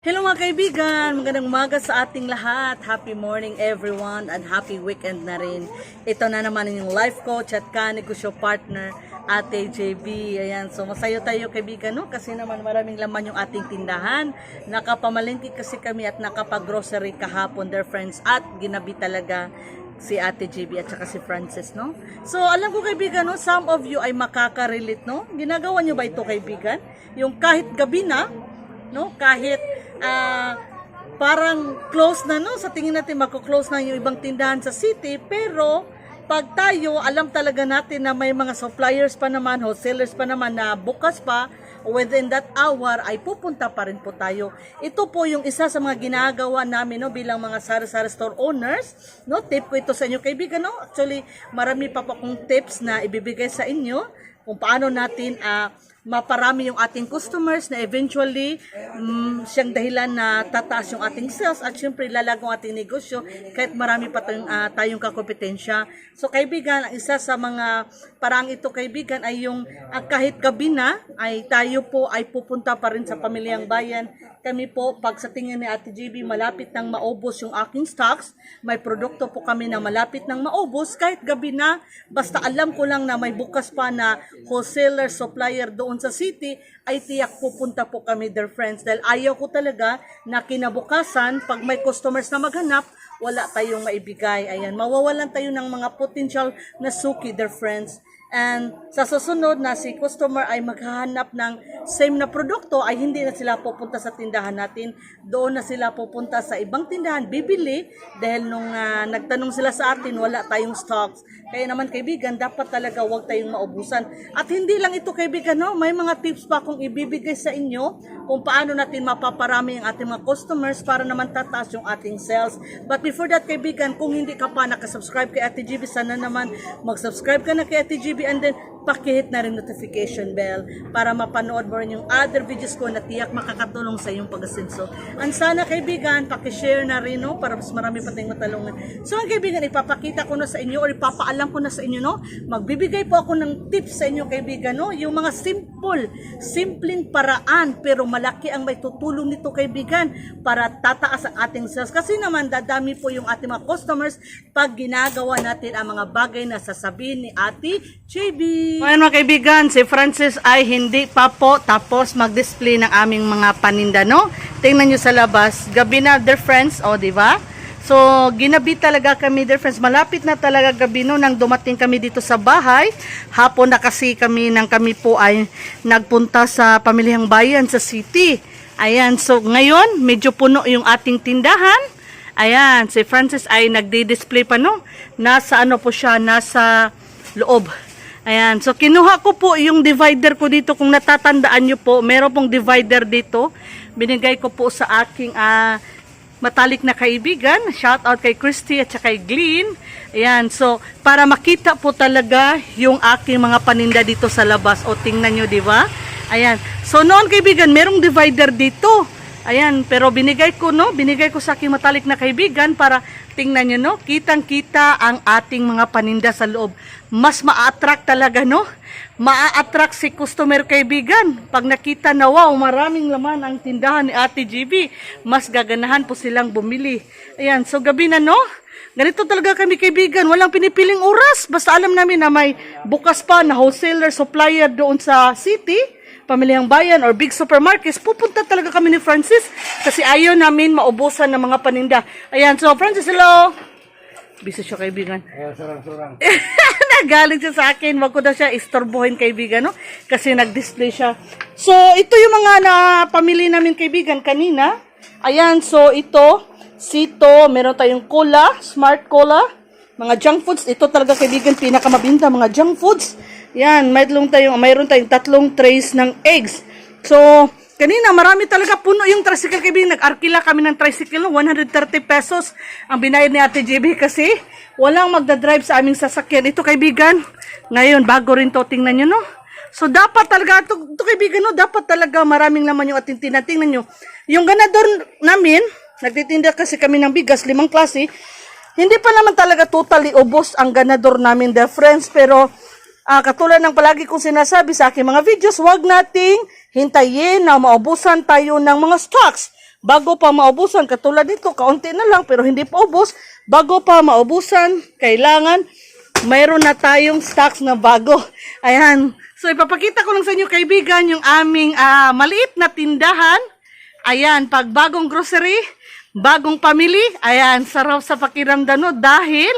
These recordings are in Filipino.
Hello mga kaibigan! Magandang umaga sa ating lahat. Happy morning everyone and happy weekend na rin. Ito na naman yung life coach at kanegosyo partner, Ate JB. Ayan, so masaya tayo kaibigan no? Kasi naman maraming laman yung ating tindahan. Nakapamalingki kasi kami at nakapag-grocery kahapon, dear friends. At ginabi talaga si Ate JB at saka si Francis, no? So, alam ko kaibigan, no, some of you ay makaka-relate, no? Ginagawa nyo ba ito kaibigan? Yung kahit gabi na, no? Kahit ah, parang close na no sa tingin natin magko-close na yung ibang tindahan sa city pero pag tayo alam talaga natin na may mga suppliers pa naman, wholesalers pa naman na bukas pa within that hour ay pupunta pa rin po tayo. Ito po yung isa sa mga ginagawa namin no bilang mga sari-sari store owners, no? Tip ko ito sa inyo kaibigan no. Actually, marami pa po akong tips na ibibigay sa inyo kung paano natin ah, maparami yung ating customers na eventually mm, siyang dahilan na tataas yung ating sales at syempre lalago ang ating negosyo kahit marami pa tayong, ah, tayong kakompetensya. So kaibigan, isa sa mga parang ito kaibigan ay yung ah, kahit gabi na ay tayo po ay pupunta pa rin sa pamilyang bayan. Kami po, pag sa tingin ni Ate GB, malapit nang maubos yung aking stocks, may produkto po kami na malapit nang maubos kahit gabi na, basta alam ko lang na may bukas pa na wholesaler, supplier doon sa city, ay tiyak pupunta po kami, dear friends. Dahil ayaw ko talaga na kinabukasan, pag may customers na maghanap, wala tayong maibigay. Ayan, mawawalan tayo ng mga potential na suki, dear friends. And sa susunod na si customer ay maghahanap ng same na produkto ay hindi na sila pupunta sa tindahan natin. Doon na sila pupunta sa ibang tindahan, bibili dahil nung ah, nagtanong sila sa atin wala tayong stocks. Kaya naman kaibigan, dapat talaga wag tayong maubusan. At hindi lang ito kaibigan, no? may mga tips pa akong ibibigay sa inyo kung paano natin mapaparami ang ating mga customers para naman tataas yung ating sales. But before that kaibigan, kung hindi ka pa nakasubscribe kay Ate GB, sana naman mag-subscribe ka na kay Ate GB and then pakihit na rin notification bell para mapanood mo rin yung other videos ko na tiyak makakatulong sa iyong pag-asenso. And sana kaibigan, pakishare na rin no, para mas marami pa tayong matalungan. So ang kaibigan, ipapakita ko na sa inyo or ipapaalam ko na sa inyo no, magbibigay po ako ng tips sa inyo kaibigan no, yung mga simple, simpleng paraan pero malaki ang may tutulong nito kaibigan para tataas ang ating sales. Kasi naman dadami po yung ating mga customers pag ginagawa natin ang mga bagay na sasabihin ni Ate JB. Ngayon mga kaibigan, si Francis ay hindi pa po tapos mag-display ng aming mga paninda, no? Tingnan nyo sa labas. Gabi na, dear friends, o, di ba? So, ginabi talaga kami, dear friends. Malapit na talaga gabi no, nang dumating kami dito sa bahay. Hapon na kasi kami, nang kami po ay nagpunta sa pamilyang bayan sa city. Ayan, so ngayon, medyo puno yung ating tindahan. Ayan, si Francis ay nagdi-display pa no. Nasa ano po siya, nasa loob. Ayan, so kinuha ko po yung divider ko dito. Kung natatandaan nyo po, meron pong divider dito. Binigay ko po sa aking ah, matalik na kaibigan. Shout out kay Christy at kay Glenn. Ayan, so para makita po talaga yung aking mga paninda dito sa labas. O tingnan nyo, di ba? Ayan. So noon kaibigan, merong divider dito. Ayan, pero binigay ko no, binigay ko sa aking matalik na kaibigan para tingnan nyo no, kitang-kita ang ating mga paninda sa loob. Mas ma-attract talaga no. Ma-attract si customer kaibigan. Pag nakita na wow, maraming laman ang tindahan ni Ate GB, mas gaganahan po silang bumili. Ayan, so gabi na no. Ganito talaga kami kaibigan, walang pinipiling oras. Basta alam namin na may bukas pa na wholesaler, supplier doon sa city pamilyang bayan or big supermarkets, pupunta talaga kami ni Francis kasi ayaw namin maubusan ng mga paninda. Ayan, so Francis, hello! Busy siya kaibigan. Ayaw, surang-surang. Nagaling siya sa akin, wag ko daw siya istorbohin kaibigan, no? Kasi nag-display siya. So, ito yung mga na pamili namin kaibigan kanina. Ayan, so ito, sito, meron tayong cola, smart cola, mga junk foods. Ito talaga kaibigan, pinakamabinta, mga junk foods. Yan, mayroon tayong, mayroon tayong tatlong trays ng eggs. So, kanina marami talaga puno yung tricycle kaibigan. Nag-arkila kami ng tricycle, no? 130 pesos ang binayad ni Ate JB kasi walang magdadrive sa aming sasakyan. Ito kaibigan, ngayon bago rin to, tingnan nyo no. So dapat talaga, ito, ito kaibigan no, dapat talaga maraming laman yung ating tingnan. Tingnan nyo, yung ganador namin, nagtitinda kasi kami ng bigas, limang klase, hindi pa naman talaga totally ubos ang ganador namin, dear friends, pero Ah, katulad ng palagi kong sinasabi sa aking mga videos, huwag nating hintayin na maubusan tayo ng mga stocks. bago pa maubusan, katulad nito, kaunti na lang pero hindi pa ubos, bago pa maubusan, kailangan mayroon na tayong stocks na bago. Ayan. So, ipapakita ko lang sa inyo, kaibigan, yung aming ah, maliit na tindahan. Ayan, pag bagong grocery, bagong pamili, ayan, sarap sa pakiramdam no, dahil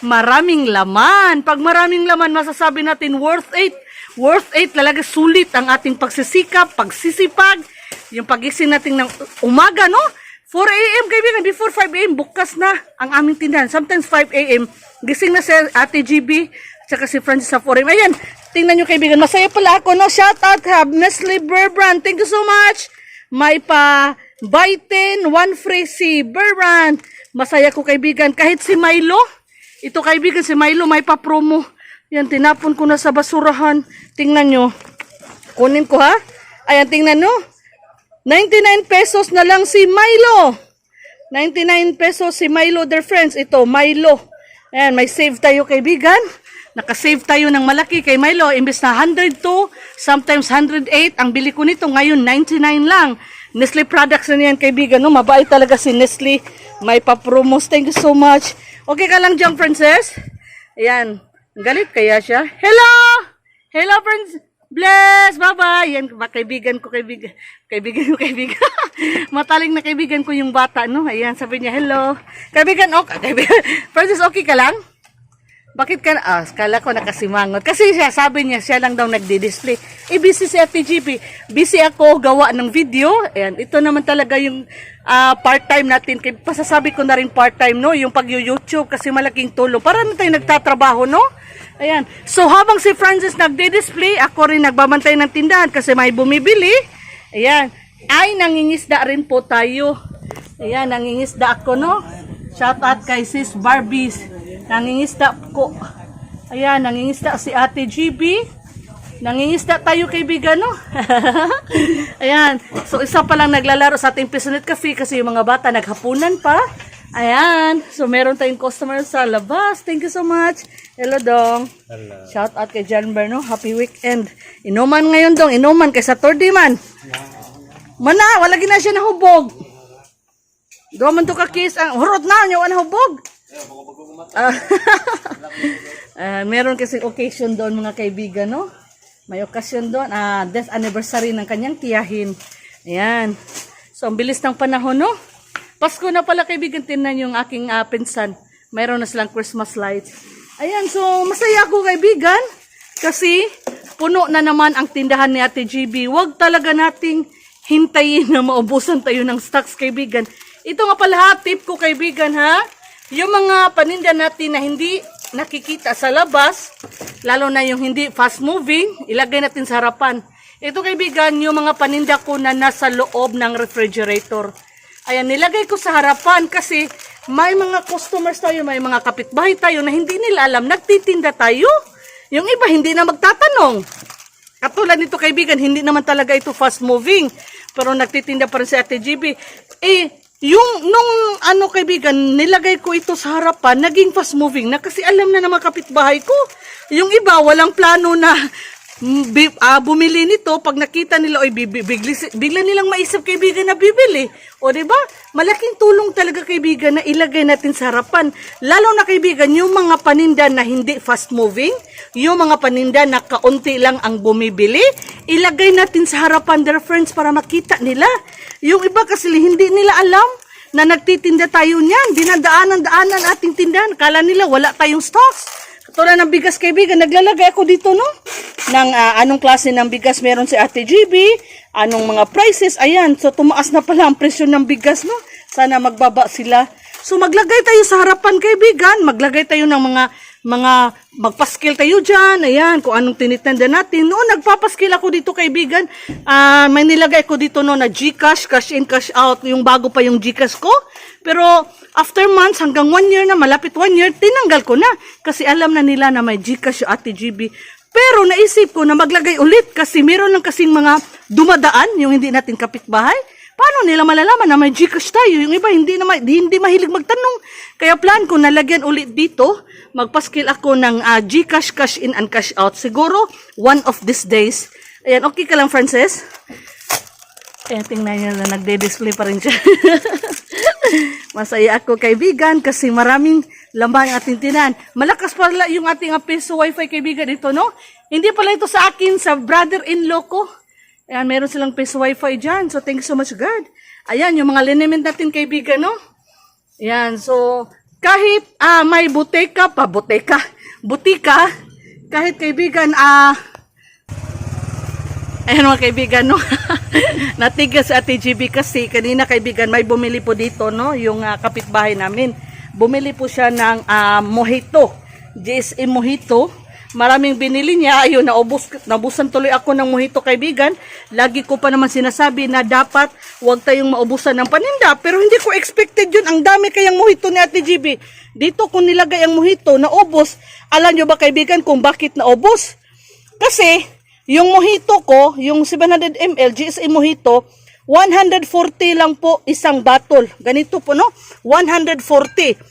maraming laman. Pag maraming laman, masasabi natin worth it. Worth it, talaga sulit ang ating pagsisikap, pagsisipag, yung pagising natin ng umaga, no? 4 a.m. kaibigan, before 5 a.m. bukas na ang aming tindahan. Sometimes 5 a.m. Gising na si Ate GB, tsaka si Francis sa 4 a.m. Ayan, tingnan nyo kaibigan, masaya pala ako, no? Shout out ha, Nestle Bear Brand. Thank you so much. May pa buy 10, one free si Bear Brand. Masaya ko kaibigan, kahit si Milo, ito kaibigan, si Milo may pa promo. Yan, tinapon ko na sa basurahan. Tingnan nyo. Kunin ko ha. Ayan, tingnan nyo. 99 pesos na lang si Milo. 99 pesos si Milo, dear friends. Ito, Milo. Ayan, may save tayo kaibigan. Nakasave tayo ng malaki kay Milo. Imbes na 102, sometimes 108. Ang bili ko nito ngayon, 99 lang. Nestle products na yan kaibigan. No? Mabait talaga si Nestle. May pa-promos. Thank you so much. Okay ka lang dyan, princess? Ayan. Galit kaya siya. Hello! Hello, friends! Bless! Bye-bye! Yan, kaibigan ko, kaibigan. Kaibigan ko, kaibigan. Mataling na kaibigan ko yung bata, no? Ayan, sabi niya, hello. Kaibigan, okay. Kaibigan. Francis, okay ka lang? Bakit ka? Ah, kala ko nakasimangot. Kasi siya, sabi niya, siya lang daw nagdi-display. Eh, busy si Ate GP. Busy ako gawa ng video. Ayan, ito naman talaga yung ah, part-time natin. Kaya pasasabi ko na rin part-time, no? Yung pag-YouTube kasi malaking tulong. Para na tayo nagtatrabaho, no? Ayan. So, habang si Francis nagdi-display, ako rin nagbabantay ng tindahan kasi may bumibili. Ayan. Ay, nangingisda rin po tayo. Ayan, nangingisda ako, no? Shout out kay Sis Barbies. Nangingisda ko. Ayan, nangingisda si Ate GB. Nangingisda tayo kaibigan, no? Ayan. So, isa pa lang naglalaro sa ating Pisonet Cafe kasi yung mga bata naghapunan pa. Ayan. So, meron tayong customer sa labas. Thank you so much. Hello, Dong. Hello. Shout out kay John Berno. Happy weekend. Inuman ngayon, Dong. Inuman kay Saturday man. Mana, wala gina siya nahubog. Doon man to ka kiss. Ang hurot na, niya wala hubog. Ah, ah, meron kasi occasion doon mga kaibigan, no? May occasion doon, ah, death anniversary ng kanyang tiyahin. Ayan. So, ang bilis ng panahon, no? Pasko na pala kaibigan, tinan yung aking ah, pinsan. Mayroon na silang Christmas lights. Ayan, so masaya ako kaibigan. Kasi puno na naman ang tindahan ni Ate GB. Huwag talaga nating hintayin na maubusan tayo ng stocks kaibigan. Ito nga pala ha, tip ko kaibigan ha. Yung mga paninda natin na hindi nakikita sa labas, lalo na yung hindi fast moving, ilagay natin sa harapan. Ito kaibigan, yung mga paninda ko na nasa loob ng refrigerator. Ayan, nilagay ko sa harapan kasi may mga customers tayo, may mga kapitbahay tayo na hindi nila alam, nagtitinda tayo. Yung iba hindi na magtatanong. Katulad nito kaibigan, hindi naman talaga ito fast moving. Pero nagtitinda pa rin si Ate GB. Eh, yung nung ano kaibigan, nilagay ko ito sa harapan, naging fast moving na kasi alam na mga kapitbahay ko. Yung iba, walang plano na ah, bumili nito. Pag nakita nila, oy, bigli, bigla nilang maisip kaibigan na bibili. O, di ba? Malaking tulong talaga kaibigan na ilagay natin sa harapan. Lalo na kaibigan, yung mga paninda na hindi fast moving, yung mga paninda na kaunti lang ang bumibili, ilagay natin sa harapan, dear friends, para makita nila. Yung iba kasi hindi nila alam na nagtitinda tayo niyan. Dinadaanan-daanan ating tindahan. Kala nila wala tayong stocks. Katulad ng bigas kaibigan, naglalagay ako dito no. Ng ah, anong klase ng bigas meron si Ate GB, anong mga prices, ayan. So tumaas na pala ang presyo ng bigas no. Sana magbaba sila. So maglagay tayo sa harapan kaibigan, maglagay tayo ng mga mga magpaskil tayo dyan, ayan, kung anong tinitanda natin. Noon, nagpapaskil ako dito, kaibigan. Ah, may nilagay ko dito no, na Gcash, cash in, cash out, yung bago pa yung Gcash ko. Pero, after months, hanggang one year na, malapit one year, tinanggal ko na. Kasi alam na nila na may Gcash yung Ate GB. Pero, naisip ko na maglagay ulit kasi meron lang kasing mga dumadaan, yung hindi natin kapitbahay. Paano nila malalaman na may Gcash tayo? Yung iba hindi na hindi mahilig magtanong. Kaya plan ko nalagyan ulit dito, magpaskil ako ng ah, Gcash cash in and cash out. Siguro one of these days. Ayan, okay ka lang Frances? Kaya tingnan niyo na nagde-display pa rin siya. Masaya ako kaibigan kasi maraming laman ang ating tinan. Malakas pala yung ating ah, peso wifi kaibigan ito, no? Hindi pala ito sa akin, sa brother-in-law ko. Ayan, meron silang peso wifi dyan. So, thank you so much, God. Ayan, yung mga liniment natin kaibigan, no? Ayan, so, kahit ah, may buteka pa, buteka, butika, kahit kaibigan, ah, Ayan mga kaibigan, no? Natigas Ate GB kasi kanina kaibigan may bumili po dito, no? Yung ah, kapitbahay namin. Bumili po siya ng ah, mojito. GSM mojito. Maraming binili niya. Ayun, naubos, naubusan tuloy ako ng mojito kaibigan. Lagi ko pa naman sinasabi na dapat huwag tayong maubusan ng paninda. Pero hindi ko expected yun. Ang dami kayang mojito ni Ate GB. Dito kung nilagay ang mojito, naubos. Alam nyo ba kaibigan kung bakit naubos? Kasi, yung mojito ko, yung 700 ml GSA mojito, 140 lang po isang bottle. Ganito po, no? 140.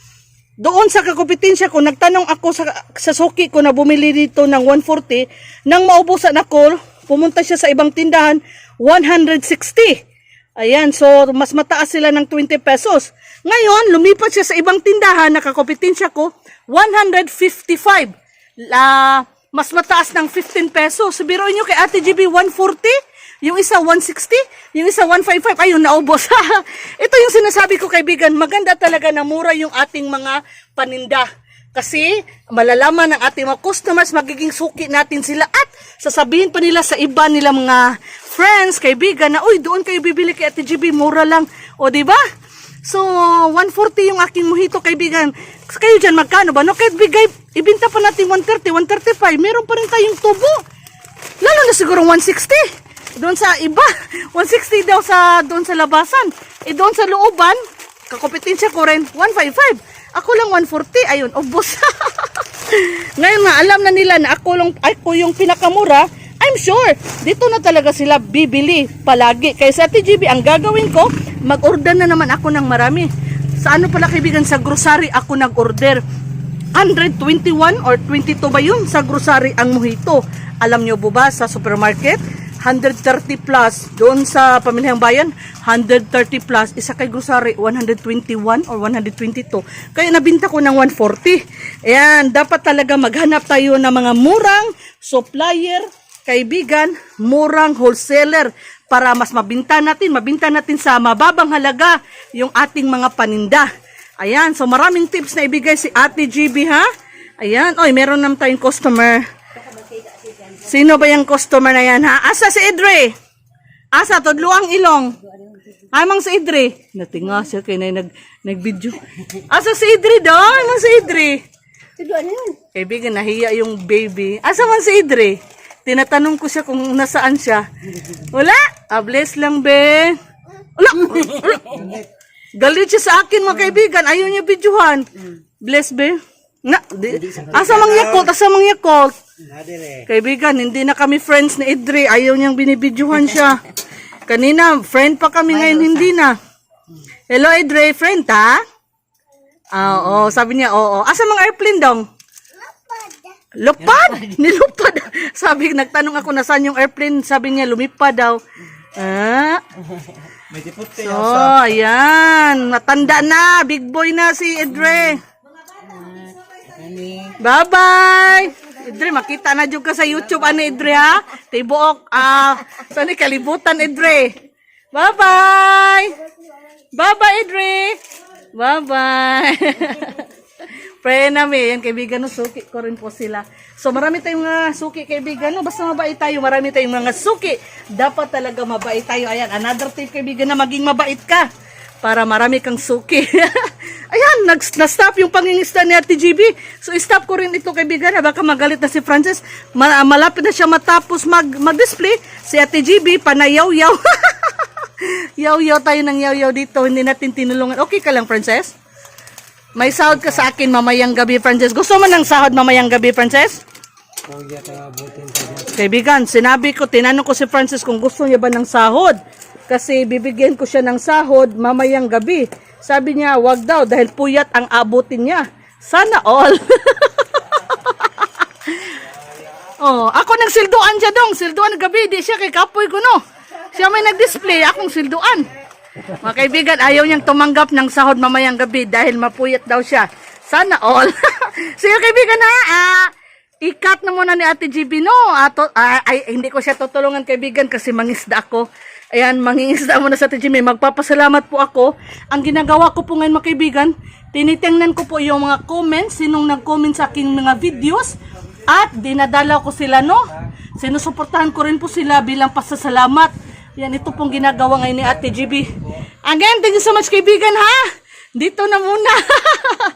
Doon sa kakompetensya ko, nagtanong ako sa, sa suki ko na bumili dito ng 140. Nang maubusan ako, pumunta siya sa ibang tindahan, 160. Ayan, so mas mataas sila ng 20 pesos. Ngayon, lumipat siya sa ibang tindahan na kakompetensya ko, 155. La, mas mataas ng 15 pesos. Biruin nyo kay Ate GB, 140. Yung isa 160, yung isa 155, ayun naubos. Ito yung sinasabi ko kaibigan, maganda talaga na mura yung ating mga paninda. Kasi malalaman ng ating mga customers, magiging suki natin sila at sasabihin pa nila sa iba nila mga friends, kaibigan na, uy, doon kayo bibili kay Ate GB, mura lang. O, di ba? So, 140 yung aking mojito, kaibigan. Kayo dyan, magkano ba? No, kahit bigay, ibinta pa natin 130, 135, meron pa rin tayong tubo. Lalo na siguro 160. Doon sa iba, 160 daw sa doon sa labasan. Eh doon sa looban, kakompetensya ko rin 155. Ako lang 140, ayun, ubos. Ngayon nga alam na nila na ako lang ako yung pinakamura. I'm sure dito na talaga sila bibili palagi. Kaya sa TGB ang gagawin ko, mag-order na naman ako ng marami. Sa ano pala kaibigan sa grocery ako nag-order. 121 or 22 ba yun sa grocery ang mojito? Alam nyo ba sa supermarket? 130 plus. Doon sa pamilihang bayan, 130 plus. Isa kay grocery, 121 or 122. Kaya nabinta ko ng 140. Ayan, dapat talaga maghanap tayo ng mga murang supplier, kaibigan, murang wholesaler para mas mabinta natin, mabinta natin sa mababang halaga yung ating mga paninda. Ayan, so maraming tips na ibigay si Ate GB ha. Ayan, oy, meron naman tayong customer. Sino ba yung customer na yan ha? Asa si Idre? Asa, tudluang ilong. Amang si Idre. Natinga siya kay na nag, nag-video. Asa si Idre daw? Amang si Idre. Kaibigan, nahiya yung baby. Asa man si Idre? Tinatanong ko siya kung nasaan siya. Wala. Ah, bless lang, be. Wala. Wala. Galit siya sa akin, mga kaibigan. Ayaw niya videohan. Bless, be. Na, di, asa mang yakult, asa mang yakult. Kaibigan, hindi na kami friends ni Idre. Ayaw niyang binibidyohan siya. Kanina, friend pa kami ngayon, hindi na. Hello, Idre. Friend, ha? Ah, oo. Sabi niya, oo. Asa mga airplane dong? Lupad! Nilupad! Sabi, nagtanong ako na saan yung airplane. Sabi niya, lumipad daw. Ah. So, ayan. Matanda na. Big boy na si Idre. Bye-bye! Idre, makita na dyan ka sa YouTube, ano Idre ha? Tibuok, ah, saan kalibutan Idre? Bye-bye! Bye-bye Idre! Bye-bye! Pray namin, yan kaibigan, no, suki ko rin po sila. So marami tayong mga suki kaibigan, no, basta mabait tayo, marami tayong mga suki. Dapat talaga mabait tayo. Ayan, another tip kaibigan na maging mabait ka para marami kang suki. Ayan, nag, na-stop yung pangingista ni Ate GB. So, stop ko rin ito kaibigan. Baka magalit na si Frances. Ma- malapit na siya matapos mag, mag-display. Si Ate GB, panayaw-yaw. yaw-yaw tayo ng yaw-yaw dito. Hindi natin tinulungan. Okay ka lang, Frances? May sahod ka sa akin mamayang gabi, Frances. Gusto mo ng sahod mamayang gabi, Frances? Kaibigan, sinabi ko, tinanong ko si Francis kung gusto niya ba ng sahod. Kasi bibigyan ko siya ng sahod mamayang gabi. Sabi niya, wag daw dahil puyat ang abutin niya. Sana all. oh, ako nagsilduan siya dong. Silduan gabi, di siya kay kapoy ko no. Siya may nag-display, akong silduan. Mga kaibigan, ayaw niyang tumanggap ng sahod mamayang gabi dahil mapuyat daw siya. Sana all. Sige kaibigan ha, ah, i-cut na muna ni Ate GB, no? Ato, ah, ay, hindi ko siya tutulungan kaibigan kasi mangisda ako. Ayan, mangingisda muna sa GB. Magpapasalamat po ako. Ang ginagawa ko po ngayon mga kaibigan, tinitingnan ko po yung mga comments, sinong nag-comment sa aking mga videos, at dinadala ko sila, no? Sinusuportahan ko rin po sila bilang pasasalamat. Yan, ito pong ginagawa ngayon ni Ate GB. Again, thank you so much kaibigan ha! Dito na muna.